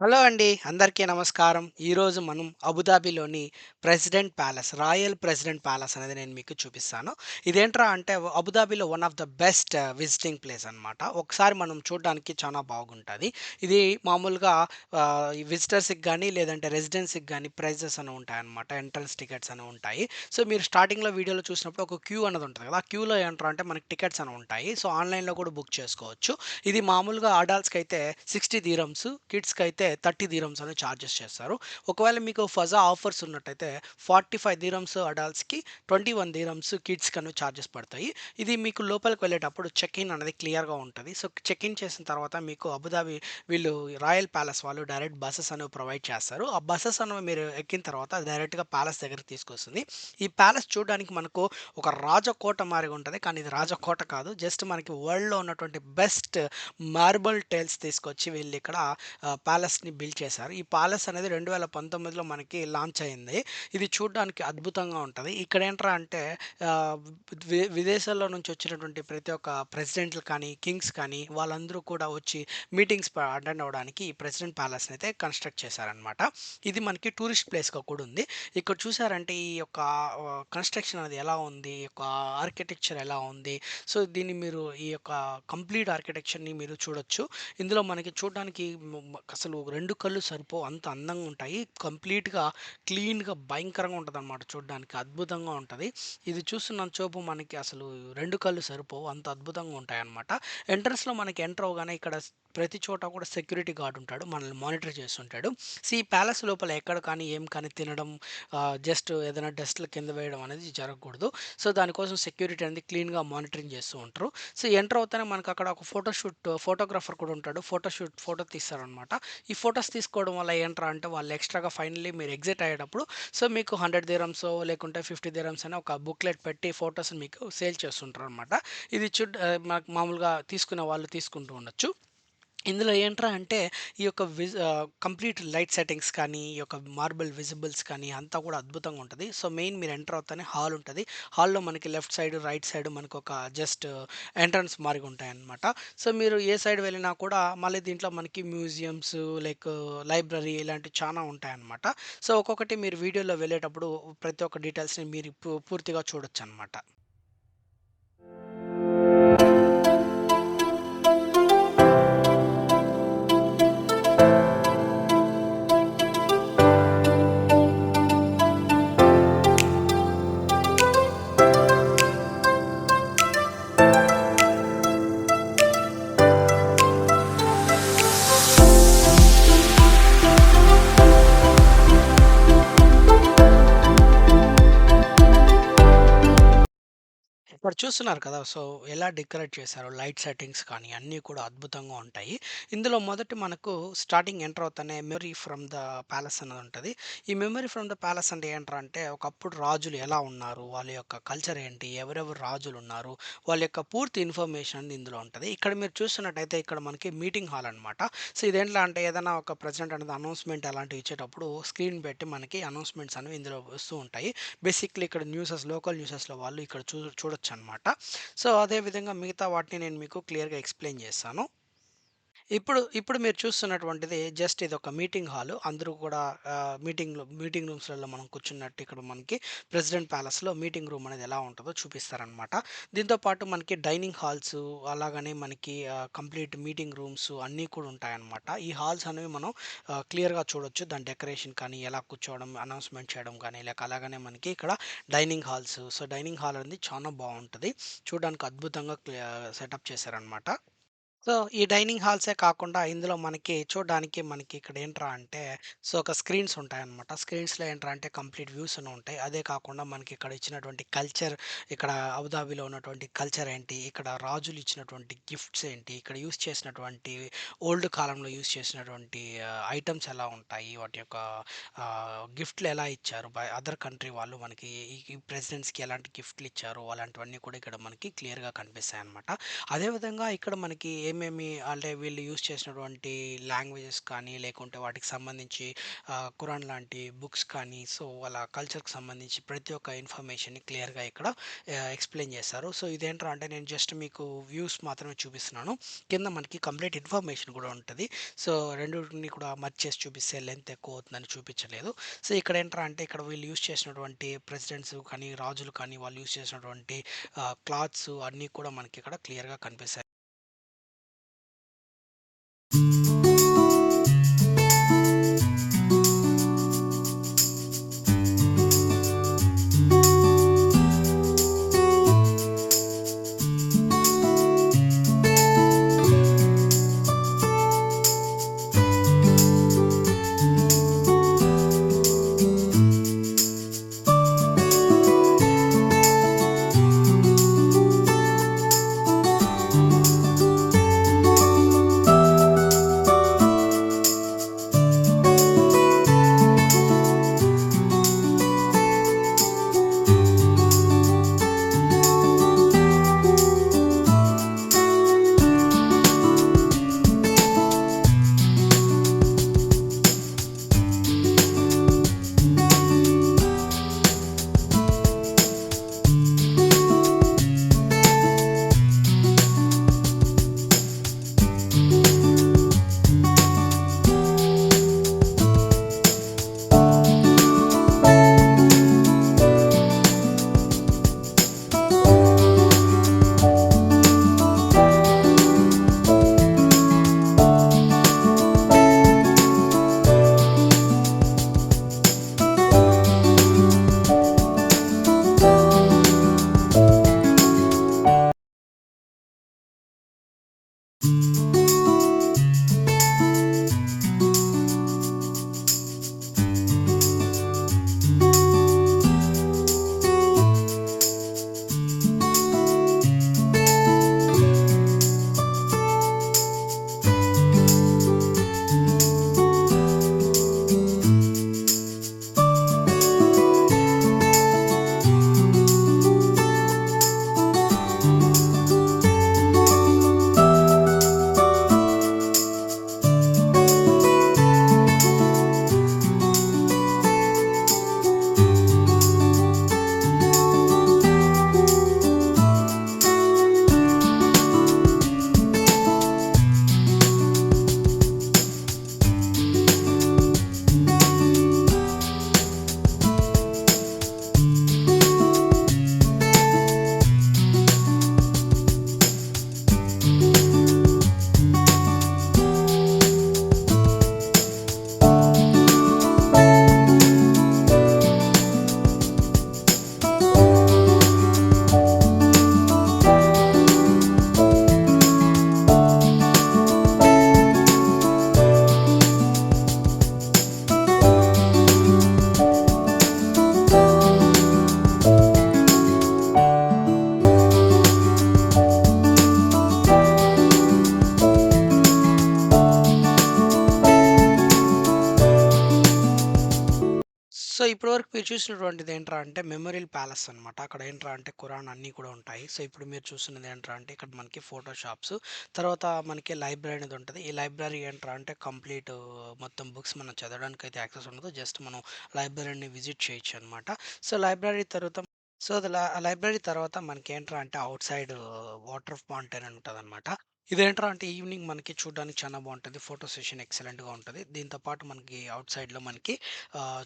Hello అండి. అందరికీ నమస్కారం. ఈరోజు మనం అబుదాబిలోని president palace, royal president palace అనేది నేను మీకు చూపిస్తాను. ఇదేంట్రా అంటే అబుదాబిలో one of the best visiting place అనమాట. ఒకసారి మనం చూడడానికి చాలా బాగుంటుంది ఇది మామూలుగా ఈ విజిటర్స్‌కి కానీ లేదంటే రెసిడెన్సీకి కానీ ప్రైజెస్ అని ఉంటాయన్నమాట. ఎంట్రన్స్ టికెట్స్ అని ఉంటాయి. సో, మీరు స్టార్టింగ్‌లో వీడియోలో చూసినప్పుడు ఒక క్యూ అన్నది ఉంటుంది కదా! ఆ క్యూలో ఏంట్రా అంటే మనకి టికెట్స్ అని ఉంటాయి. సో, ఆన్‌లైన్‌లో కూడా బుక్ చేసుకోవచ్చు. ఇది మామూలుగా అడాల్ట్స్కి అయితే సిక్స్టీ దీరమ్స్, అయితే థర్టీ దీరమ్స్ అని చార్జెస్ చేస్తారు. ఒకవేళ మీకు ఫజా ఆఫర్స్ ఉన్నట్టయితే 45 దీరమ్స్ అడల్ట్స్‌కి, 21 దీరమ్స్ కిడ్స్‌కని చార్జెస్ పడతాయి. ఇది మీకు లోపలికి వెళ్ళేటప్పుడు చెక్ ఇన్ అనేది క్లియర్‌గా ఉంటుంది సో, చెక్ ఇన్ చేసిన తర్వాత మీకు అబుదాబి వీళ్ళు రాయల్ ప్యాలెస్ వాళ్ళు డైరెక్ట్ బసెస్ అనేవి ప్రొవైడ్ చేస్తారు. ఆ బసెస్ అనేవి మీరు ఎక్కిన తర్వాత డైరెక్ట్‌గా ప్యాలెస్ దగ్గరికి తీసుకొస్తుంది. ఈ ప్యాలెస్ చూడడానికి మనకు ఒక రాజకోట మారిగా ఉంటుంది కానీ ఇది రాజకోట కాదు. జస్ట్ మనకి వరల్డ్‌లో ఉన్నటువంటి బెస్ట్ మార్బల్ టైల్స్ తీసుకొచ్చి వీళ్ళు ఇక్కడ ప్యాలెస్ ప్యాలెస్‌ని బిల్డ్ చేశారు. ఈ ప్యాలెస్ అనేది 2019లో మనకి లాంచ్ అయింది. ఇది చూడ్డానికి అద్భుతంగా ఉంటుంది ఇక్కడ ఏంట్రా అంటే విదేశాల్లో నుంచి వచ్చినటువంటి ప్రతి ఒక్క ప్రెసిడెంట్లు కానీ, కింగ్స్ కానీ వాళ్ళందరూ కూడా వచ్చి మీటింగ్స్ అటెండ్ అవ్వడానికి ఈ ప్రెసిడెంట్ ప్యాలెస్‌ని అయితే కన్‌స్ట్రక్ట్ చేశారనమాట. ఇది మనకి టూరిస్ట్ ప్లేస్‌గా కూడా ఉంది. ఇక్కడ చూసారంటే ఈ యొక్క కన్‌స్ట్రక్షన్ అనేది ఎలా ఉంది? ఈ యొక్క ఆర్కిటెక్చర్ ఎలా ఉంది? సో, దీన్ని మీరు ఈ యొక్క కంప్లీట్ ఆర్కిటెక్చర్‌ని మీరు చూడొచ్చు. ఇందులో మనకి చూడడానికి అసలు రెండు కళ్ళు సరిపో అంత అందంగా ఉంటాయి. కంప్లీట్‌గా క్లీన్‌గా భయంకరంగా ఉంటదనమాట చూడడానికి. అద్భుతంగా ఉంటది. ఇది చూస్తున్న చూపు మనకి అసలు రెండు కళ్ళు సరిపోవు. అంత అద్భుతంగా ఉంటాయన్నమాట. ఎంట్రన్స్‌లో మనకి ఎంటర్ అవగానే ఇక్కడ ప్రతి చోట కూడా సెక్యూరిటీ గార్డ్ ఉంటాడు. మనల్ని మానిటర్ చేస్తుంటాడు. సో, ఈ ప్యాలెస్ లోపల ఎక్కడ కానీ, ఏం కానీ తినడం జస్ట్ ఏదైనా డస్ట్ల కింద వేయడం అనేది జరగకూడదు. సో, దానికోసం సెక్యూరిటీ అనేది క్లీన్‌గా మానిటరింగ్ చేస్తూ ఉంటారు. సో, ఎంటర్ అవుతానే మనకు అక్కడ ఒక ఫోటోషూట్ ఫోటోగ్రాఫర్ కూడా ఉంటాడు. ఫోటో షూట్ ఫోటో తీస్తారనమాట. ఈ ఫొటోస్ తీసుకోవడం వల్ల ఏంట్రా అంటే వాళ్ళు ఎక్స్‌ట్రాగా ఫైనల్లీ మీరు ఎగ్జిట్ అయ్యేటప్పుడు సో, మీకు 100 దీరమ్సో లేకుంటే 50 దీరమ్స్ అని ఒక బుక్లెట్ పెట్టి ఫొటోస్ మీకు సేల్ చేస్తుంటారు అనమాట ఇది చూడ్ మామూలుగా తీసుకునే వాళ్ళు తీసుకుంటూ ఉండొచ్చు. ఇందులో ఏంట్రా అంటే ఈ యొక్క విజ్ కంప్లీట్ లైట్ సెట్టింగ్స్ కానీ, ఈ యొక్క మార్బుల్ విజిబుల్స్ కానీ అంతా కూడా అద్భుతంగా ఉంటుంది సో, మెయిన్ మీరు ఎంటర్ అవుతానే హాల్ ఉంటుంది హాల్‌లో మనకి లెఫ్ట్ సైడ్, రైట్ సైడ్ మనకొక జస్ట్ ఎంట్రన్స్ మారిగా ఉంటాయన్నమాట. సో, మీరు ఏ సైడ్ వెళ్ళినా కూడా మళ్ళీ దీంట్లో మనకి మ్యూజియమ్స్ లైక్ లైబ్రరీ ఇలాంటివి చాలా ఉంటాయన్నమాట. సో, ఒక్కొక్కటి మీరు వీడియోలో వెళ్ళేటప్పుడు ప్రతి ఒక్క డీటెయిల్స్‌ని మీరు పూర్తిగా పూర్తిగా చూడొచ్చనమాట. ఇక్కడ చూస్తున్నారు కదా! సో, ఎలా డెకరేట్ చేశారో లైట్ సెట్టింగ్స్ కానీ అన్నీ కూడా అద్భుతంగా ఉంటాయి. ఇందులో మొదటి మనకు స్టార్టింగ్ ఎంటర్ అవుతానే మెమరీ ఫ్రమ్ ద ప్యాలెస్ అనేది ఉంటది. ఈ మెమరీ ఫ్రమ్ ద ప్యాలెస్ అంటే ఏంట్రా అంటే ఒకప్పుడు రాజులు ఎలా ఉన్నారు? వాళ్ళ యొక్క కల్చర్ ఏంటి? ఎవరెవరు రాజులున్నారు? వాళ్ళ యొక్క పూర్తి ఇన్ఫర్మేషన్ అనేది ఇందులో ఉంటది. ఇక్కడ మీరు చూస్తున్నట్టయితే ఇక్కడ మనకి మీటింగ్ హాల్ అనమాట. సో, ఇదేంట్లా అంటే ఏదైనా ఒక ప్రెసిడెంట్ అనేది అనౌన్స్‌మెంట్ అలాంటివి ఇచ్చేటప్పుడు స్క్రీన్ పెట్టి మనకి అనౌన్స్‌మెంట్స్ అనేవి ఇందులో వస్తూ ఉంటాయి. బేసిక్‌లీ ఇక్కడ న్యూసెస్ లోకల్ న్యూసెస్‌లో వాళ్ళు ఇక్కడ చూ చూడొచ్చు అనమాట సో, అదే విధంగా మిగతా వాటిని నేను మీకు క్లియర్‌గా ఎక్స్‌ప్లెయిన్ చేస్తాను. ఇప్పుడు ఇప్పుడు మీరు చూస్తున్నటువంటిది జస్ట్ ఇది ఒక మీటింగ్ హాల్ అందరూ కూడా మీటింగ్ మీటింగ్‌లో మీటింగ్ రూమ్స్‌లలో మనం కూర్చున్నట్టు ఇక్కడ మనకి ప్రెసిడెంట్ ప్యాలెస్‌లో మీటింగ్ రూమ్ అనేది ఎలా ఉంటుందో చూపిస్తారనమాట. దీంతో పాటు మనకి డైనింగ్ హాల్స్ అలాగనే మనకి కంప్లీట్ మీటింగ్ రూమ్స్ అన్నీ కూడా ఉంటాయన్నమాట. ఈ హాల్స్ అనేవి మనం క్లియర్‌గా చూడొచ్చు. దాని డెకరేషన్ కానీ, ఎలా కూర్చోవడం, అనౌన్స్‌మెంట్ చేయడం కానీ, లేక అలాగనే మనకి ఇక్కడ dining halls. So, dining hall అనేది చాలా బాగుంటుంది చూడడానికి అద్భుతంగా క్లి సెటప్ చేశారనమాట. సో, ఈ డైనింగ్ హాల్సే కాకుండా ఇందులో మనకి చూడ్డానికి మనకి ఇక్కడ ఏంట్రా అంటే సో, ఒక స్క్రీన్స్ ఉంటాయన్నమాట. స్క్రీన్స్‌లో ఏంట్రా అంటే కంప్లీట్ వ్యూస్ అని ఉంటాయి. అదే కాకుండా మనకి ఇక్కడ ఇచ్చినటువంటి కల్చర్ ఇక్కడ అబుదాబిలో ఉన్నటువంటి కల్చర్ ఏంటి? ఇక్కడ రాజులు ఇచ్చినటువంటి గిఫ్ట్స్ ఏంటి? ఇక్కడ యూజ్ చేసినటువంటి ఓల్డ్ కాలంలో యూస్ చేసినటువంటి ఐటమ్స్ ఎలా ఉంటాయి? వాటి యొక్క గిఫ్ట్‌లు ఎలా ఇచ్చారు? బై అదర్ కంట్రీ వాళ్ళు మనకి ఈ ప్రెసిడెంట్స్‌కి ఎలాంటి గిఫ్ట్‌లు ఇచ్చారు? అలాంటివన్నీ కూడా ఇక్కడ మనకి క్లియర్‌గా కనిపిస్తాయన్నమాట. అదే విధంగా ఇక్కడ మనకి ఏం ఏమేమి అంటే వీళ్ళు యూజ్ చేసినటువంటి లాంగ్వేజెస్ కానీ, లేకుంటే వాటికి సంబంధించి కురాన్ ఖురాన్ లాంటి బుక్స్ కానీ, సో వాళ్ళ కల్చర్‌కి సంబంధించి ప్రతి ఒక్క ఇన్ఫర్మేషన్‌ని క్లియర్‌గా ఇక్కడ ఎక్స్‌ప్లెయిన్ చేస్తారు సో ఇదేంట్రా అంటే నేను జస్ట్ మీకు వ్యూస్ మాత్రమే చూపిస్తున్నాను. కింద మనకి కంప్లీట్ ఇన్ఫర్మేషన్ కూడా ఉంటుంది సో రెండింటిని కూడా మర్జ్ చేసి చూపిస్తే లెంత్ ఎక్కువ అవుతుందని చూపించలేదు. సో ఇక్కడ ఏంట్రా అంటే ఇక్కడ వీళ్ళు యూజ్ చేసినటువంటి ప్రెసిడెంట్స్ కానీ, రాజులు కానీ వాళ్ళు యూజ్ చేసినటువంటి క్లాత్స్ అన్నీ కూడా మనకి ఇక్కడ క్లియర్‌గా కనిపిస్తాయి. ఇప్పటివరకు మీరు చూసినటువంటిది ఏంట్రా అంటే మెమోరియల్ ప్యాలెస్ అనమాట. అక్కడ ఏంట్రా అంటే ఖురాన్ అన్నీ కూడా ఉంటాయి. సో ఇప్పుడు మీరు చూస్తున్నది ఏంట్రా అంటే ఇక్కడ మనకి ఫోటో షాప్స్. తర్వాత మనకి లైబ్రరీ అనేది ఉంటుంది ఈ లైబ్రరీ ఏంట్రా అంటే కంప్లీట్ మొత్తం బుక్స్ మనం చదవడానికి అయితే యాక్సెస్ ఉండదు. జస్ట్ మనం లైబ్రరీని విజిట్ చేయొచ్చు అనమాట సో లైబ్రరీ తర్వాత సో అది లైబ్రరీ తర్వాత మనకి ఏంట్రా అంటే అవుట్ సైడ్ వాటర్ ఫౌంటైన్ అని అనమాట ఇదేంట్రా అంటే ఈవినింగ్ మనకి చూడడానికి చాలా బాగుంటుంది ఫోటో సెషన్ ఎక్సలెంట్‌గా ఉంటుంది దీంతో పాటు మనకి అవుట్ సైడ్‌లో మనకి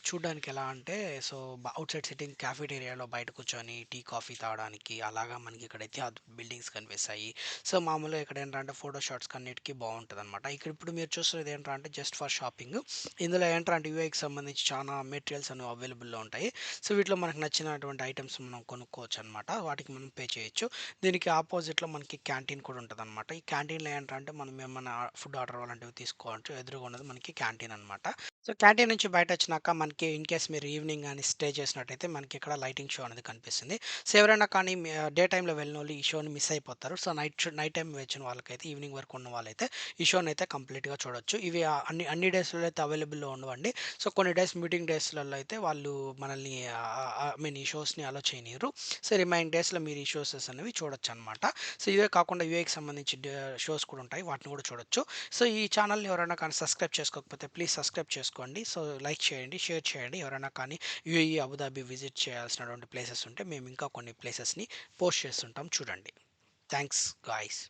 చూడడానికి ఎలా అంటే సో అవుట్ సైడ్ సిట్టింగ్ క్యాఫిటేరియాలో బయట కూర్చొని టీ, కాఫీ తాగడానికి అలాగా మనకి ఇక్కడైతే బిల్డింగ్స్ కనిపిస్తాయి. సో మామూలుగా ఇక్కడ ఏంటంటే ఫోటో షాట్స్‌కి బాగుంటుంది అనమాట ఇక్కడ ఇప్పుడు మీరు చూస్తున్నది ఏంటంటే అంటే జస్ట్ ఫర్ షాపింగ్. ఇందులో ఏంటంటే అంటే యూఐకి సంబంధించి చాలా మెటీరియల్స్ అనేవి అవైలబుల్‌లో ఉంటాయి. సో వీటిలో మనకు నచ్చినటువంటి ఐటమ్స్ మనం కొనుక్కోవచ్చు అనమాట వాటికి మనం పే చేయొచ్చు. దీనికి ఆపోజిట్‌లో మనకి క్యాంటీన్ కూడా ఉంటుంది అనమాట క్యాంటీన్‌లో ఏంటంటే మనం ఏమన్నా ఫుడ్ ఆర్డర్ అవ్వాలంటే తీసుకోవచ్చు. ఎదురుగా ఉన్నది మనకి క్యాంటీన్ అనమాట. సో క్యాంటీన్ నుంచి బయట వచ్చినాక మనకి ఇన్ కేస్ మీరు ఈవినింగ్ అని స్టే చేసినట్టయితే మనకి ఇక్కడ లైటింగ్ షో అనేది కనిపిస్తుంది. సో ఎవరైనా కానీ డే డే వెళ్ళిన వెళ్ళినోళ్ళు ఈ షోని మిస్ అయిపోతారు. So night show night time వచ్చిన వాళ్ళకైతే ఈవినింగ్ వరకు ఉన్న వాళ్ళైతే ఈ షోని అయితే కంప్లీట్‌గా చూడొచ్చు. ఇవి అన్ని అన్ని డేస్‌లో అయితే అవైలబుల్‌లో ఉండవండి. సో కొన్ని డేస్ మీటింగ్ డేస్‌లలో అయితే వాళ్ళు మనల్ని ఐ మీన్ ఈ షోస్‌ని అలో చేయనీరు సో రిమైనింగ్ డేస్‌లో మీరు ఈ షోసెస్ అనేవి చూడొచ్చు అనమాట సో ఇవే కాకుండా యూఏకి సంబంధించి షోస్ కూడా ఉంటాయి. వాటిని కూడా చూడొచ్చు. సో ఈ ఛానల్‌ని ఎవరైనా కానీ సబ్స్క్రైబ్ చేసుకోకపోతే ప్లీజ్ సబ్స్క్రైబ్ చేసుకోండి. సో లైక్ చేయండి, షేర్ చేయండి. ఎవరైనా కానీ యూఏఈ, అబుదాబి విజిట్ చేయాల్సినటువంటి ప్లేసెస్ ఉంటే మేము ఇంకా కొన్ని ప్లేసెస్‌ని పోస్ట్ చేస్తుంటాం చూడండి. Thanks guys.